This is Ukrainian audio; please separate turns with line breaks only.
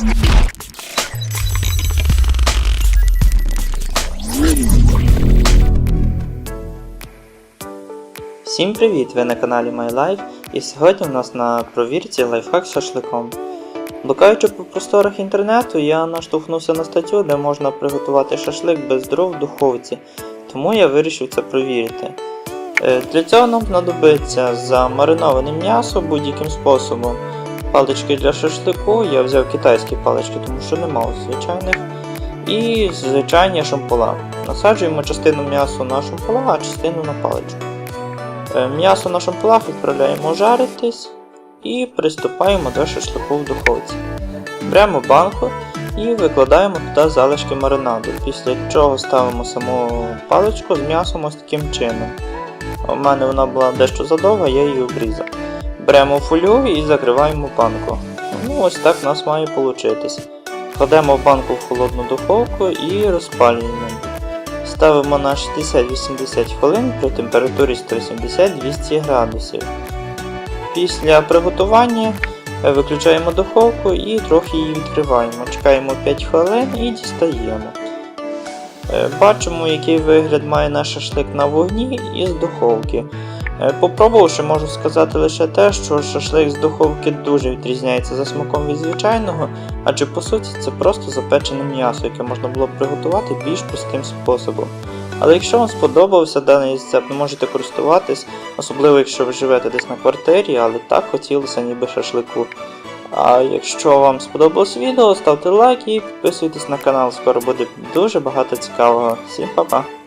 Всім привіт! Ви на каналі MyLife і сьогодні у нас на провірці лайфхак з шашликом. Блукаючи по просторах інтернету, я наштовхнувся на статтю, де можна приготувати шашлик без дров в духовці, тому я вирішив це провірити. Е, Для цього нам знадобиться замариноване м'ясо будь-яким способом. Палички для шашлику, я взяв китайські палички, тому що не мав звичайних. І звичайні шампула. Насаджуємо частину м'ясу на шампула, а частину на паличку. Е, М'ясо на шампулах відправляємо жаритись і приступаємо до шашлику в духовці. Беремо банку і викладаємо туди залишки маринаду, після чого ставимо саму паличку з м'ясом ось таким чином. У мене вона була дещо задовга, я її обрізав. Беремо фолю і закриваємо банку. Ну ось так у нас має получитись. Кладемо банку в холодну духовку і розпалюємо. Ставимо на 60-80 хвилин при температурі 170-200 градусів. Після приготування е, виключаємо духовку і трохи її відкриваємо. Чекаємо 5 хвилин і дістаємо. Е, Бачимо, який вигляд має наш шашлик на вогні і з духовки. Е, Попробувавши, можу сказати лише те, що шашлик з духовки дуже відрізняється за смаком від звичайного, адже по суті це просто запечене м'ясо, яке можна було б приготувати більш простим способом. Але якщо вам сподобався даний рецепт, можете користуватись, особливо якщо ви живете десь на квартирі, але так хотілося ніби шашлику. А якщо вам сподобалось відео, ставте лайк і підписуйтесь на канал, скоро буде дуже багато цікавого. Всім па-па!